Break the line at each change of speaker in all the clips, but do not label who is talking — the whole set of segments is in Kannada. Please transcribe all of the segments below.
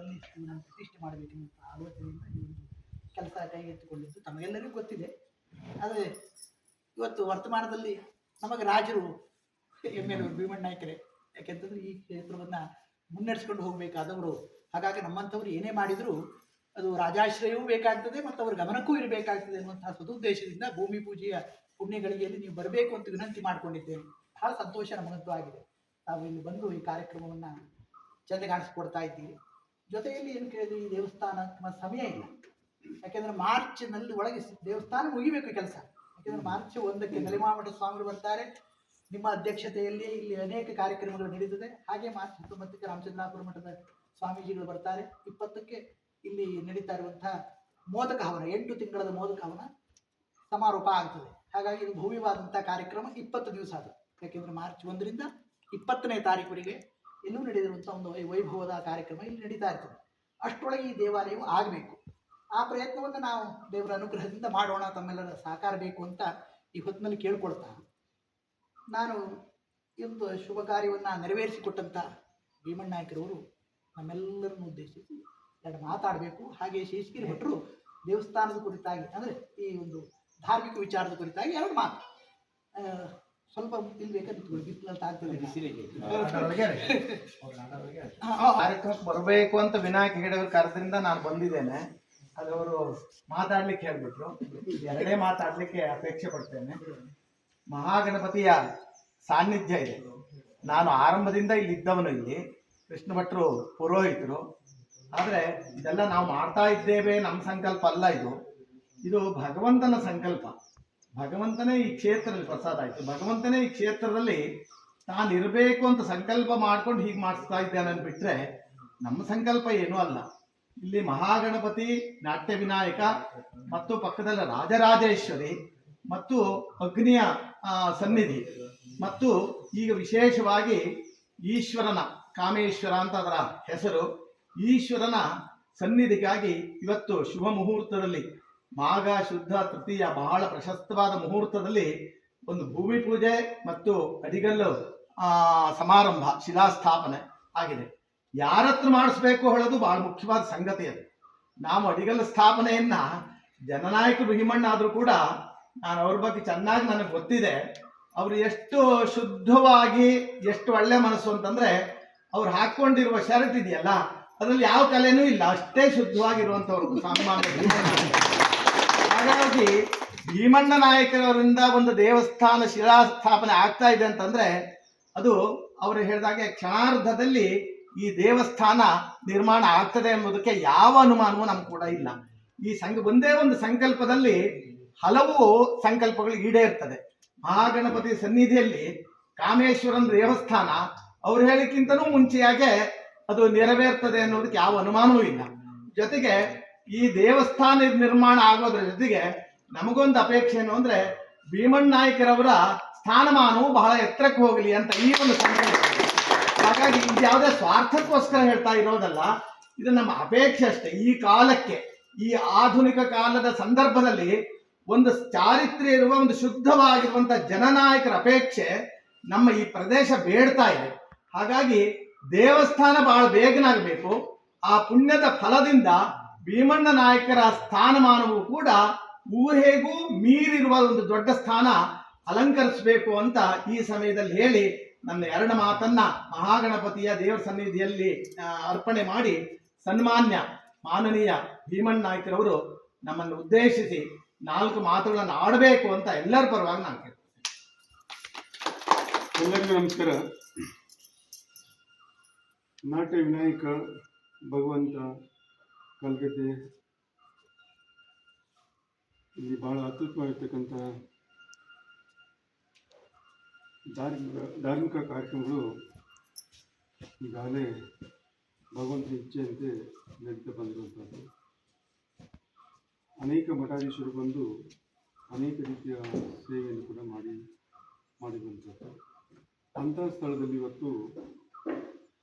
ಅಲ್ಲಿ ನಾನು ಪ್ರತಿಷ್ಠೆ ಮಾಡಬೇಕೆಂಬ ಆಲೋಚನೆಯಿಂದ ಈ ಒಂದು ಕೆಲಸ ಕೈಗೆತ್ತಿಕೊಂಡಿದ್ದು ತಮಗೆಲ್ಲರಿಗೂ ಗೊತ್ತಿದೆ. ಆದರೆ ಇವತ್ತು ವರ್ತಮಾನದಲ್ಲಿ ನಮಗೆ ರಾಜರು ಎಂ ಎಲ್ ಭೀಮಣ್ಣ ನಾಯ್ಕರೇ. ಯಾಕೆಂತಂದ್ರೆ ಈ ಕ್ಷೇತ್ರವನ್ನು ಮುನ್ನಡೆಸ್ಕೊಂಡು ಹೋಗಬೇಕಾದವರು, ಹಾಗಾಗಿ ನಮ್ಮಂಥವ್ರು ಏನೇ ಮಾಡಿದರೂ ಅದು ರಾಜಾಶ್ರಯವೂ ಬೇಕಾಗ್ತದೆ ಮತ್ತು ಅವ್ರ ಗಮನಕ್ಕೂ ಇರಬೇಕಾಗ್ತದೆ ಅನ್ನುವಂತಹ ಸದುದ್ದೇಶದಿಂದ ಭೂಮಿ ಪೂಜೆಯ ಪುಣ್ಯಗಳಿಗೆಯಲ್ಲಿ ನೀವು ಬರಬೇಕು ಅಂತ ವಿನಂತಿ ಮಾಡಿಕೊಂಡಿದ್ದೇನೆ. ಬಹಳ ಸಂತೋಷ ನಮಗಂತೂ ಆಗಿದೆ. ತಾವು ಇಲ್ಲಿ ಬಂದು ಈ ಕಾರ್ಯಕ್ರಮವನ್ನು ಚೆಂದ ಕಾಣಿಸ್ಕೊಡ್ತಾ ಇದ್ದೀರಿ. ಜೊತೆಯಲ್ಲಿ ಏನು ಕೇಳಿದ್ವಿ ಈ ದೇವಸ್ಥಾನ ಸಮಯ ಇಲ್ಲ. ಯಾಕೆಂದ್ರೆ ಮಾರ್ಚ್ನಲ್ಲಿ ಒಳಗೆ ದೇವಸ್ಥಾನ ಮುಗಿಬೇಕು ಕೆಲಸ. ಯಾಕೆಂದ್ರೆ ಮಾರ್ಚ್ ಒಂದಕ್ಕೆ ನೆಲೆಮಾಮಠ ಸ್ವಾಮಿಗಳು ಬರ್ತಾರೆ. ನಿಮ್ಮ ಅಧ್ಯಕ್ಷತೆಯಲ್ಲಿ ಇಲ್ಲಿ ಅನೇಕ ಕಾರ್ಯಕ್ರಮಗಳು ನಡೀತದೆ ಹಾಗೆ ಮಾರ್ಚ್ ಹತ್ತೊಂಬತ್ತಕ್ಕೆ ರಾಮಚಂದ್ರಾಪುರ ಮಠದ ಸ್ವಾಮೀಜಿಗಳು ಬರ್ತಾರೆ. ಇಪ್ಪತ್ತಕ್ಕೆ ಇಲ್ಲಿ ನಡೀತಾ ಇರುವಂತಹ ಮೋದಕ ಹವನ, ಎಂಟು ತಿಂಗಳದ ಮೋದಕ ಹವನ ಸಮಾರೋಪ ಆಗ್ತದೆ. ಹಾಗಾಗಿ ಇದು ಭವ್ಯವಾದಂಥ ಕಾರ್ಯಕ್ರಮ ಇಪ್ಪತ್ತು ದಿವಸ ಅದು. ಯಾಕೆಂದ್ರೆ ಮಾರ್ಚ್ ಒಂದರಿಂದ ಇಪ್ಪತ್ತನೇ ತಾರೀಕುವರೆಗೆ ಎಲ್ಲೂ ನಡೆದಿರುವಂಥ ಒಂದು ವೈಭವದ ಕಾರ್ಯಕ್ರಮ ಇಲ್ಲಿ ನಡೀತಾ ಇರ್ತದೆ. ಅಷ್ಟರೊಳಗೆ ಈ ದೇವಾಲಯವು ಆಗಬೇಕು. ಆ ಪ್ರಯತ್ನವನ್ನು ನಾವು ದೇವರ ಅನುಗ್ರಹದಿಂದ ಮಾಡೋಣ, ತಮ್ಮೆಲ್ಲರ ಸಹಕಾರ ಬೇಕು ಅಂತ ಈ ಹೊತ್ತಿನಲ್ಲಿ ಕೇಳ್ಕೊಳ್ತಾ ನಾನು ಒಂದು ಶುಭ ಕಾರ್ಯವನ್ನು ನೆರವೇರಿಸಿಕೊಟ್ಟಂಥ ಭೀಮಣ್ಣ ನಾಯಕರವರು ನಮ್ಮೆಲ್ಲರನ್ನು ಉದ್ದೇಶಿಸಿ ಎರಡು ಮಾತಾಡಬೇಕು. ಹಾಗೆ ಶೇಷಗಿರಿ ಭಟ್ರು ದೇವಸ್ಥಾನದ ಕುರಿತಾಗಿ, ಅಂದರೆ ಈ ಒಂದು ಧಾರ್ಮಿಕ ವಿಚಾರದ ಕುರಿತಾಗಿ ಎರಡು ಮಾತು. ಸ್ವಲ್ಪ ಇಲ್ಲಿ ಬೇಕಾದ್ರೆ ಬಿಸಿಲಲ್ಲಿ ಆಗ್ತದೆ.
ಬರಬೇಕು ಅಂತ ವಿನಾಯಕ ಹೆಗಡೆ ಅವರು ಕರೆದ್ರಿಂದ ನಾನು ಬಂದಿದ್ದೇನೆ. ಅದು ಅವರು ಮಾತಾಡ್ಲಿಕ್ಕೆ ಹೇಳ್ಬಿಟ್ರು. ಎರಡೇ ಮಾತಾಡ್ಲಿಕ್ಕೆ ಅಪೇಕ್ಷೆ ಪಡ್ತೇನೆ. ಮಹಾಗಣಪತಿಯ ಸಾನ್ನಿಧ್ಯ ಇದೆ. ನಾನು ಆರಂಭದಿಂದ ಇಲ್ಲಿ ಇದ್ದವನು ಇಲ್ಲಿ. ಕೃಷ್ಣ ಭಟ್ರು ಪುರೋಹಿತರು. ಆದರೆ ಇದೆಲ್ಲ ನಾವು ಮಾಡ್ತಾ ಇದ್ದೇವೆ ನಮ್ಮ ಸಂಕಲ್ಪ ಅಲ್ಲ ಇದು. ಇದು ಭಗವಂತನ ಸಂಕಲ್ಪ. ಭಗವಂತನೇ ಈ ಕ್ಷೇತ್ರದಲ್ಲಿ ಪ್ರಸಾದ ಆಯಿತು. ಭಗವಂತನೇ ಈ ಕ್ಷೇತ್ರದಲ್ಲಿ ತಾನಿರಬೇಕು ಅಂತ ಸಂಕಲ್ಪ ಮಾಡ್ಕೊಂಡು ಹೀಗೆ ಮಾಡಿಸ್ತಾ ಇದ್ದಾನೆ ಅಂದ್ಬಿಟ್ರೆ ನಮ್ಮ ಸಂಕಲ್ಪ ಏನೂ ಅಲ್ಲ. ಇಲ್ಲಿ ಮಹಾಗಣಪತಿ ನಾಟ್ಯ ವಿನಾಯಕ ಮತ್ತು ಪಕ್ಕದಲ್ಲಿ ರಾಜರಾಜೇಶ್ವರಿ ಮತ್ತು ಅಗ್ನಿಯ ಸನ್ನಿಧಿ ಮತ್ತು ಈಗ ವಿಶೇಷವಾಗಿ ಈಶ್ವರನ, ಕಾಮೇಶ್ವರ ಅಂತ ಅದರ ಹೆಸರು. ಈಶ್ವರನ ಸನ್ನಿಧಿಗಾಗಿ ಇವತ್ತು ಶುಭ ಮುಹೂರ್ತದಲ್ಲಿ ಮಾಘ ಶುದ್ಧ ತೃತೀಯ ಬಹಳ ಪ್ರಶಸ್ತವಾದ ಮುಹೂರ್ತದಲ್ಲಿ ಒಂದು ಭೂಮಿ ಪೂಜೆ ಮತ್ತು ಅಡಿಗಲ್ಲು ಸಮಾರಂಭ, ಶಿಲಾಸ್ಥಾಪನೆ ಆಗಿದೆ. ಯಾರತ್ರ ಮಾಡಿಸ್ಬೇಕು ಹೇಳೋದು ಬಹಳ ಮುಖ್ಯವಾದ ಸಂಗತಿ ಅದು. ನಾವು ಅಡಿಗಲ್ಲು ಸ್ಥಾಪನೆಯನ್ನ ಜನನಾಯಕ ಭೀಮಣ್ಣ ಆದರೂ ಕೂಡ ನಾನು ಅವ್ರ ಬಗ್ಗೆ ಚೆನ್ನಾಗಿ ನನಗೆ ಗೊತ್ತಿದೆ. ಅವರು ಎಷ್ಟು ಶುದ್ಧವಾಗಿ, ಎಷ್ಟು ಒಳ್ಳೆ ಮನಸ್ಸು ಅಂತಂದ್ರೆ ಅವ್ರು ಹಾಕೊಂಡಿರುವ ಶರ್ಟ್ ಇದೆಯಲ್ಲ, ಅದರಲ್ಲಿ ಯಾವ ಕಲೆನೂ ಇಲ್ಲ. ಅಷ್ಟೇ ಶುದ್ಧವಾಗಿರುವಂಥವ್ರು ಸಾಮಾನ್ಯ ಹಾಗಾಗಿ ಭೀಮಣ್ಣ ನಾಯಕರವರಿಂದ ಒಂದು ದೇವಸ್ಥಾನ ಶಿಲಾಸ್ಥಾಪನೆ ಆಗ್ತಾ ಇದೆ ಅಂತಂದ್ರೆ ಅದು ಅವರು ಹೇಳಿದಾಗೆ ಕ್ಷಣಾರ್ಧದಲ್ಲಿ ಈ ದೇವಸ್ಥಾನ ನಿರ್ಮಾಣ ಆಗ್ತದೆ ಎಂಬುದಕ್ಕೆ ಯಾವ ಅನುಮಾನವೂ ನಮ್ಗೆ ಕೂಡ ಇಲ್ಲ. ಈ ಸಂಘ ಒಂದೇ ಒಂದು ಸಂಕಲ್ಪದಲ್ಲಿ ಹಲವು ಸಂಕಲ್ಪಗಳು ಈಡೇರ್ತದೆ. ಮಹಾಗಣಪತಿ ಸನ್ನಿಧಿಯಲ್ಲಿ ಕಾಮೇಶ್ವರನ ದೇವಸ್ಥಾನ, ಅವ್ರು ಹೇಳಿಕ್ಕಿಂತನೂ ಮುಂಚೆಯಾಗೆ ಅದು ನೆರವೇರ್ತದೆ ಅನ್ನೋದಕ್ಕೆ ಯಾವ ಅನುಮಾನವೂ ಇಲ್ಲ. ಜೊತೆಗೆ ಈ ದೇವಸ್ಥಾನ ನಿರ್ಮಾಣ ಆಗೋದ್ರ ಜೊತೆಗೆ ನಮಗೊಂದು ಅಪೇಕ್ಷೆ ಏನು ಅಂದ್ರೆ ಭೀಮಣ್ಣ ನಾಯಕರವರ ಸ್ಥಾನಮಾನವು ಬಹಳ ಎತ್ತರಕ್ಕೆ ಹೋಗಲಿ ಅಂತ ಈ ಒಂದು ಸಂಕಲ್ಪ ಹಾಗಾಗಿ ಇದು ಯಾವುದೇ ಸ್ವಾರ್ಥಕ್ಕೋಸ್ಕರ ಹೇಳ್ತಾ ಇರೋದಲ್ಲ, ಇದು ನಮ್ಮ ಅಪೇಕ್ಷೆ ಅಷ್ಟೇ. ಈ ಕಾಲಕ್ಕೆ, ಈ ಆಧುನಿಕ ಕಾಲದ ಸಂದರ್ಭದಲ್ಲಿ ಒಂದು ಚಾರಿತ್ರ್ಯ ಇರುವ ಒಂದು ಶುದ್ಧವಾಗಿರುವಂತ ಜನನಾಯಕರ ಅಪೇಕ್ಷೆ ನಮ್ಮ ಈ ಪ್ರದೇಶ ಬೇಡ್ತಾ ಇದೆ. ಹಾಗಾಗಿ ದೇವಸ್ಥಾನ ಬಹಳ ಬೇಗನಾಗಬೇಕು ಆ ಪುಣ್ಯದ ಫಲದಿಂದ ಭೀಮಣ್ಣ ನಾಯಕರ ಸ್ಥಾನಮಾನವು ಕೂಡ ಊಹೆಗೂ ಮೀರಿರುವ ಒಂದು ದೊಡ್ಡ ಸ್ಥಾನ ಅಲಂಕರಿಸಬೇಕು ಅಂತ ಈ ಸಮಯದಲ್ಲಿ ಹೇಳಿ ನನ್ನ ಎರಡು ಮಾತನ್ನ ಮಹಾಗಣಪತಿಯ ದೇವರ ಸನ್ನಿಧಿಯಲ್ಲಿ ಅರ್ಪಣೆ ಮಾಡಿ ಸನ್ಮಾನ್ಯ ಮಾನನೀಯ ಭೀಮಣ್ಣ ನಾಯಕರವರು ನಮ್ಮನ್ನು ಉದ್ದೇಶಿಸಿ ನಾಲ್ಕು ಮಾತುಗಳನ್ನು ಆಡಬೇಕು ಅಂತ ಎಲ್ಲರ ಪರವಾಗಿ ನಾನು ಕೇಳ್ತೀನಿ.
ಎಲ್ಲರಿಗೂ ನಮಸ್ಕಾರ. ನಾಟ್ಯ ವಿನಾಯಕ ಭಗವಂತ ಕಲ್ಗದ್ದೆ ಇಲ್ಲಿ ಬಹಳ ಅತ್ಯುತ್ತಮವಾಗಿರ್ತಕ್ಕಂಥ ಧಾರ್ಮಿಕ ಧಾರ್ಮಿಕ ಕಾರ್ಯಕ್ರಮಗಳು ಈಗಾಗಲೇ ಭಗವಂತನ ಇಚ್ಛೆಯಂತೆ ನಡೀತಾ ಬಂದಿರುವಂಥದ್ದು. ಅನೇಕ ಮಠಾಧೀಶರು ಬಂದು ಅನೇಕ ರೀತಿಯ ಸೇವೆಯನ್ನು ಕೂಡ ಮಾಡಿ ಮಾಡಿರುವಂಥದ್ದು ಅಂತಹ ಸ್ಥಳದಲ್ಲಿ ಇವತ್ತು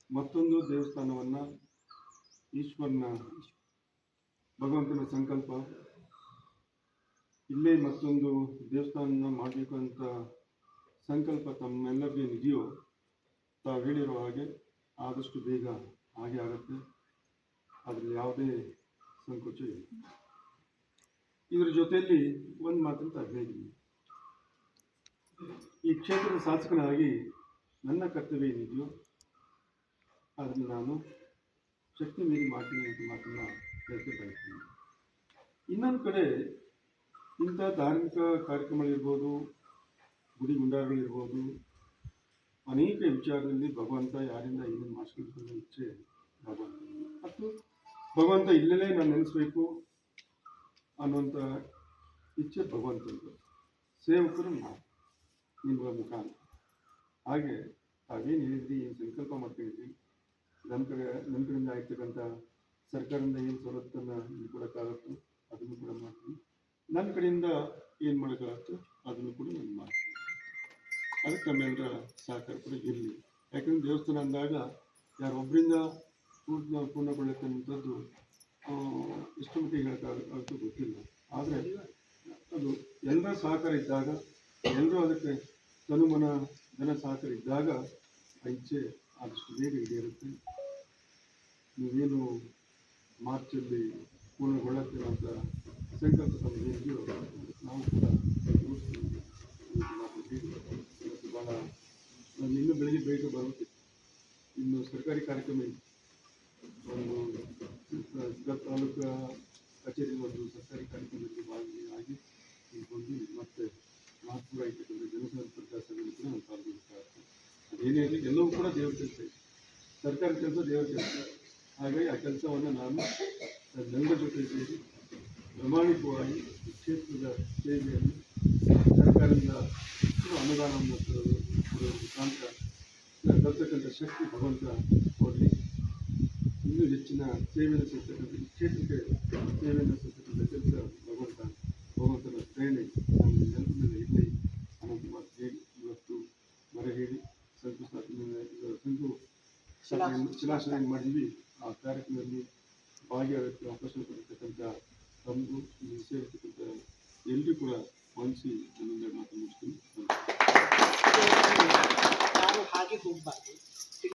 ಮತ್ತೊಂದು ದೇವಸ್ಥಾನವನ್ನು ಈಶ್ವರನ ಭಗವಂತನ ಸಂಕಲ್ಪ. ಇಲ್ಲೇ ಮತ್ತೊಂದು ದೇವಸ್ಥಾನ ಮಾಡಬೇಕು ಅಂತ ಸಂಕಲ್ಪ ತಮ್ಮೆಲ್ಲರಿಗೆ ನಿಧಿಯೋ ತಾವು ಹೇಳಿರೋ ಹಾಗೆ ಆದಷ್ಟು ಬೇಗ ಹಾಗೆ ಆಗುತ್ತೆ. ಅದರಲ್ಲಿ ಯಾವುದೇ ಸಂಕೋಚ ಇಲ್ಲ. ಇದರ ಜೊತೆಯಲ್ಲಿ ಒಂದು ಮಾತಂತ ಹೇಳಿದ್ದೀನಿ ಈ ಕ್ಷೇತ್ರದ ಶಾಸಕನಾಗಿ ನನ್ನ ಕರ್ತವ್ಯ ಏನಿದೆಯೋ ಅದನ್ನು ನಾನು ಶಕ್ತಿ ಮೀರಿ ಮಾಡ್ತೀನಿ ಅಂತ ಮಾತನ್ನು ಇನ್ನೊಂದು ಕಡೆ ಇಂಥ ಧಾರ್ಮಿಕ ಕಾರ್ಯಕ್ರಮಗಳಿರ್ಬೋದು, ಗುಡಿ ಗುಂಡಾರಗಳಿರ್ಬೋದು, ಅನೇಕ ವಿಚಾರದಲ್ಲಿ ಭಗವಂತ ಯಾರಿಂದ ಏನೇನು ಮಾಡಿಸ್ಕೊಂಡು ಇಚ್ಛೆ ಭಗವಂತ ಮತ್ತು ಭಗವಂತ ಇಲ್ಲಲೇ ನಾನು ನೆನೆಸ್ಬೇಕು ಅನ್ನುವಂಥ ಇಚ್ಛೆ ಭಗವಂತಂದು ಸೇವಕರು ನಿಮ್ಮ ಮುಖಾಂತರ ಹಾಗೆ ತಾವೇನು ಹೇಳಿದ್ರಿ, ಏನು ಸಂಕಲ್ಪ ನನ್ನ ಕಡೆ ನಂತರದಿಂದ ಕಡೆಯಿಂದ ಆಗ್ತಕ್ಕಂಥ ಸರ್ಕಾರದಿಂದ ಏನು ಸವಲತ್ತನ್ನು ನೀವು ಕೊಡೋಕ್ಕಾಗತ್ತೋ ಅದನ್ನು ಕೂಡ ಮಾಡ್ತೀನಿ ನನ್ನ ಕಡೆಯಿಂದ ಏನು ಮಾಡೋಕ್ಕಾಗತ್ತೋ ಅದನ್ನು ಕೂಡ ನಾನು ಮಾಡ್ತೀನಿ. ಅದಕ್ಕೆ ನಮ್ಮೆಲ್ಲರ ಸಹಕಾರ ಕೂಡ ಇರಲಿ. ಯಾಕಂದ್ರೆ ದೇವಸ್ಥಾನ ಅಂದಾಗ ಯಾರೊಬ್ಬರಿಂದ ಪೂರ್ಣ ಪೂರ್ಣಗೊಳ್ಳತಕ್ಕಂಥದ್ದು ಎಷ್ಟು ಮಟ್ಟಿಗೆ ಹೇಳೋಕ್ಕಾಗುತ್ತೆ ಗೊತ್ತಿಲ್ಲ. ಆದರೆ ಅದು ಎಲ್ಲರ ಸಹಕಾರ ಇದ್ದಾಗ, ಎಲ್ಲರೂ ಅದಕ್ಕೆ ತನುಮನ ಜನ ಸಹಕಾರ ಇದ್ದಾಗ ಆ ಇಚ್ಛೆ ಆದಷ್ಟು ಬೇಗ ಈಡೇರುತ್ತೆ. ನೀವೇನು ಮಾರ್ಚಲ್ಲಿ ಪೂರ್ಣಗೊಳ್ಳುತ್ತಿರುವಂಥ ಸಂಕಲ್ಪ ತಮಗೇನಿದೆಯೋ ನಾವು ಕೂಡ ಬಹಳ ನಾನು ಇನ್ನೂ ಬೆಳಿಗ್ಗೆ ಬೇಗ ಬರುತ್ತೆ. ಇನ್ನು ಸರ್ಕಾರಿ ಕಾರ್ಯಕ್ರಮ ಇದೆ. ಒಂದು ತಾಲೂಕು ಕಚೇರಿ ಒಂದು ಸರ್ಕಾರಿ ಕಾರ್ಯಕ್ರಮದಲ್ಲಿ ಭಾಗಿಯಾಗಿ ಆಗಿ ಬಂದು ಮತ್ತೆ ಮಹತ್ವ ಇರ್ತಕ್ಕಂಥ ಜನಸಂಪರ್ಕ ಸಭೆಯಲ್ಲಿ ಕೂಡ ನಾನು ಪಾಲ್ಗೊಳ್ಬೇಕಾಗ್ತದೆ ಅದೇನೇ ಇರಲಿ, ಎಲ್ಲವೂ ಕೂಡ ದೇವರ ಕೆಲಸ ಸರ್ಕಾರಿ ಕೆಲಸ ದೇವರ ಕೆಲಸ. ಹಾಗಾಗಿ ಆ ಕೆಲಸವನ್ನು ನಾನು ನನ್ನೆಲ್ಲರ ಜೊತೆ ಸೇರಿ ಪ್ರಾಮಾಣಿಕವಾಗಿ ಕ್ಷೇತ್ರದ ಸೇವೆಯನ್ನು ಸರ್ಕಾರದಿಂದ ಅನುದಾನವನ್ನು ಮುಖಾಂತರ ನಾನು ತರ್ತಕ್ಕಂಥ ಶಕ್ತಿ ಭಗವಂತ ಕೊಡಲಿ. ಇನ್ನೂ ಹೆಚ್ಚಿನ ಸೇವೆಯನ್ನು ಸಲ್ತಕ್ಕಂಥ ಈ ಕ್ಷೇತ್ರಕ್ಕೆ ಸೇವೆಯನ್ನು ಸಲ್ತಕ್ಕಂಥ ಕೆಲಸ ಭಗವಂತ ಭಗವಂತನ ಪ್ರೇರಣೆ ನಮ್ಮ ನೆನಪಿನಲ್ಲಿ ಇರಲಿ ಅನ್ನೋದು ಮಾತು ಹೇಳಿ ಇವತ್ತು ಮರ ಹೇಳಿ ಶಂಕು ಸ್ಥಾಪನೆ ಶಿಲಾಶಾಸನ ಮಾಡಿದ್ವಿ. ಆ ಕಾರ್ಯಕ್ರಮದಲ್ಲಿ ಭಾಗಿಯಾಗಕ್ಕೆ ಅವಕಾಶ ಕೊಟ್ಟಿರ್ತಕ್ಕಂಥ ತಮಗೂ ಇಲ್ಲಿ ಸೇರಿರ್ತಕ್ಕಂಥ ಎಲ್ಲರೂ ಕೂಡ ವಂದಿಸಿ ನನ್ನಿಂದ
ಹಾಗೆ ಹೋಗ್ಬಾರ್ದು.